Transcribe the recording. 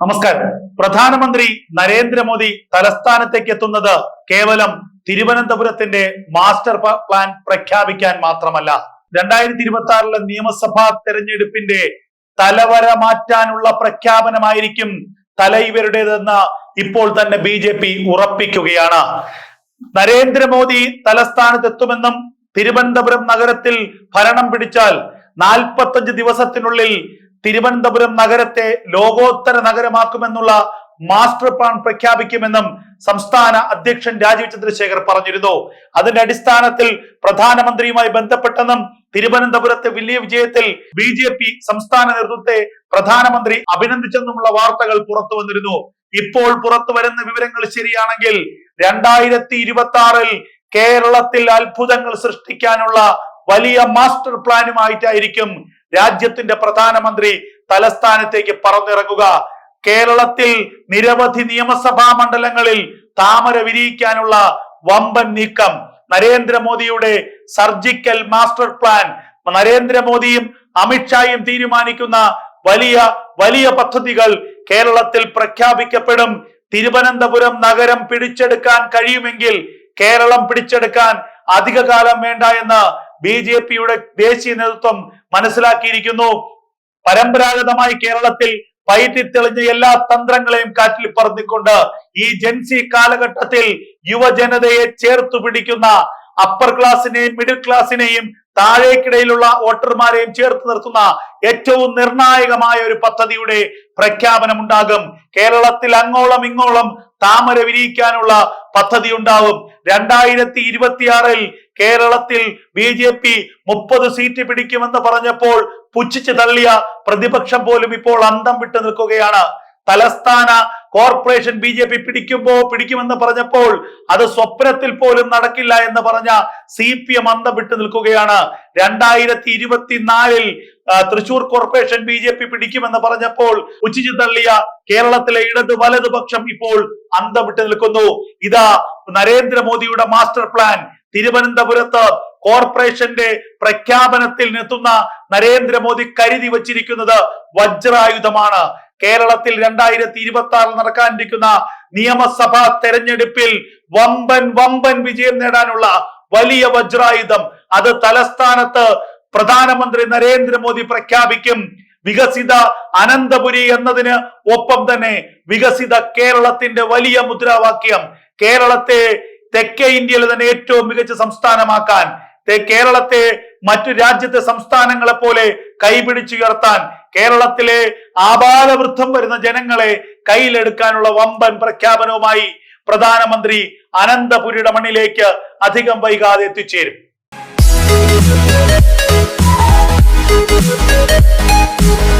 നമസ്കാരം. പ്രധാനമന്ത്രി നരേന്ദ്രമോദി തലസ്ഥാനത്തേക്ക് എത്തുന്നത് കേവലം തിരുവനന്തപുരത്തിന്റെ മാസ്റ്റർ പ്ലാൻ പ്രഖ്യാപിക്കാൻ മാത്രമല്ല. രണ്ടായിരത്തി ഇരുപത്തി ആറിലെ നിയമസഭാ തെരഞ്ഞെടുപ്പിന്റെ തലവര മാറ്റാനുള്ള പ്രഖ്യാപനമായിരിക്കും തല ഇവരുടേതെന്ന് ഇപ്പോൾ തന്നെ ബി ജെ പി ഉറപ്പിക്കുകയാണ്. നരേന്ദ്രമോദി തലസ്ഥാനത്തെത്തുമെന്നും തിരുവനന്തപുരം നഗരത്തിൽ ഭരണം പിടിച്ചാൽ നാൽപ്പത്തഞ്ച് ദിവസത്തിനുള്ളിൽ തിരുവനന്തപുരം നഗരത്തെ ലോകോത്തര നഗരമാക്കുമെന്നുള്ള മാസ്റ്റർ പ്ലാൻ പ്രഖ്യാപിക്കുമെന്നും സംസ്ഥാന അധ്യക്ഷൻ രാജീവ് ചന്ദ്രശേഖർ പറഞ്ഞിരുന്നു. അതിന്റെ അടിസ്ഥാനത്തിൽ പ്രധാനമന്ത്രിയുമായി ബന്ധപ്പെട്ടെന്നും തിരുവനന്തപുരത്തെ വലിയ വിജയത്തിൽ ബി ജെ പി സംസ്ഥാന നേതൃത്വത്തെ പ്രധാനമന്ത്രി അഭിനന്ദിച്ചെന്നുമുള്ള വാർത്തകൾ പുറത്തു വന്നിരുന്നു. ഇപ്പോൾ പുറത്തു വരുന്ന വിവരങ്ങൾ ശരിയാണെങ്കിൽ രണ്ടായിരത്തി ഇരുപത്തി ആറിൽ കേരളത്തിൽ അത്ഭുതങ്ങൾ സൃഷ്ടിക്കാനുള്ള വലിയ മാസ്റ്റർ പ്ലാനുമായിട്ടായിരിക്കും രാജ്യത്തിന്റെ പ്രധാനമന്ത്രി തലസ്ഥാനത്തേക്ക് പറന്നിറങ്ങുക. കേരളത്തിൽ നിരവധി നിയമസഭാ മണ്ഡലങ്ങളിൽ താമര വിരിയിക്കാനുള്ള വമ്പൻ നീക്കം. നരേന്ദ്രമോദിയുടെ സർജിക്കൽ മാസ്റ്റർ പ്ലാൻ. നരേന്ദ്രമോദിയും അമിത്ഷായും തീരുമാനിക്കുന്ന വലിയ വലിയ പദ്ധതികൾ കേരളത്തിൽ പ്രഖ്യാപിക്കപ്പെടും. തിരുവനന്തപുരം നഗരം പിടിച്ചെടുക്കാൻ കഴിയുമെങ്കിൽ കേരളം പിടിച്ചെടുക്കാൻ അധിക കാലം വേണ്ട എന്ന് ബി ജെ പിയുടെ ദേശീയ നേതൃത്വം മനസ്സിലാക്കിയിരിക്കുന്നു. പരമ്പരാഗതമായി കേരളത്തിൽ പയറ്റിത്തെളിഞ്ഞ എല്ലാ തന്ത്രങ്ങളെയും കാറ്റിൽ പറത്തിക്കൊണ്ട് ഈ ജൻസി കാലഘട്ടത്തിൽ യുവജനതയെ ചേർത്തു പിടിക്കുന്ന അപ്പർ ക്ലാസിനെയും മിഡിൽ ക്ലാസിനെയും താഴേക്കിടയിലുള്ള വോട്ടർമാരെയും ചേർത്ത് നിർത്തുന്ന ഏറ്റവും നിർണായകമായ ഒരു പദ്ധതിയുടെ പ്രഖ്യാപനം ഉണ്ടാകും കേരളത്തിൽ അങ്ങോളം ഇങ്ങോളം താമര വിരിയിക്കാനുള്ള പദ്ധതി ഉണ്ടാവും രണ്ടായിരത്തി ഇരുപത്തിയാറിൽ കേരളത്തിൽ ബി ജെ പി മുപ്പത് സീറ്റ് പിടിക്കുമെന്ന് പറഞ്ഞപ്പോൾ പുച്ഛിച്ചു തള്ളിയ പ്രതിപക്ഷം പോലും ഇപ്പോൾ അന്തം വിട്ടു നിൽക്കുകയാണ്. തലസ്ഥാന കോർപ്പറേഷൻ ബി ജെ പി പിടിക്കുമ്പോ പിടിക്കുമെന്ന് പറഞ്ഞപ്പോൾ അത് സ്വപ്നത്തിൽ പോലും നടക്കില്ല എന്ന് പറഞ്ഞ സി പി എം അന്തം വിട്ടു നിൽക്കുകയാണ്. രണ്ടായിരത്തി ഇരുപത്തിനാലിൽ Thrissur corporation B J P പിടിക്കുമെന്ന് പറഞ്ഞപ്പോൾ ഉച്ചിച്ചു തള്ളിയ കേരളത്തിലെ ഇടത് വലതുപക്ഷം ഇപ്പോൾ അന്തം വിട്ടു നിൽക്കുന്നു. ഇതാ നരേന്ദ്രമോദിയുടെ മാസ്റ്റർ പ്ലാൻ. തിരുവനന്തപുരത്ത് കോർപ്പറേഷന്റെ പ്രഖ്യാപനത്തിൽ എത്തുന്ന നരേന്ദ്രമോദി കരുതി വച്ചിരിക്കുന്നത് വജ്രായുധമാണ്. കേരളത്തിൽ രണ്ടായിരത്തി ഇരുപത്തി ആറിൽ നടക്കാനിരിക്കുന്ന നിയമസഭാ തെരഞ്ഞെടുപ്പിൽ വമ്പൻ വമ്പൻ വിജയം നേടാനുള്ള വലിയ വജ്രായുധം. അത് തലസ്ഥാനത്ത് പ്രധാനമന്ത്രി നരേന്ദ്രമോദി പ്രഖ്യാപിക്കും. വികസിത അനന്തപുരി എന്നതിന് ഒപ്പം തന്നെ വികസിത കേരളത്തിന്റെ വലിയ മുദ്രാവാക്യം. കേരളത്തെ തെക്കേ ഇന്ത്യയിലെ തന്നെ ഏറ്റവും മികച്ച സംസ്ഥാനമാക്കാൻ കേരളത്തെ മറ്റു രാജ്യത്തെ സംസ്ഥാനങ്ങളെ പോലെ കൈപിടിച്ചുയർത്താൻ കേരളത്തിലെ ആപാലവൃദ്ധം വരുന്ന ജനങ്ങളെ കയ്യിലെടുക്കാനുള്ള വമ്പൻ പ്രഖ്യാപനവുമായി പ്രധാനമന്ത്രി അനന്തപുരിയുടെ മണ്ണിലേക്ക് അധികം വൈകാതെ എത്തിച്ചേരും Thank you.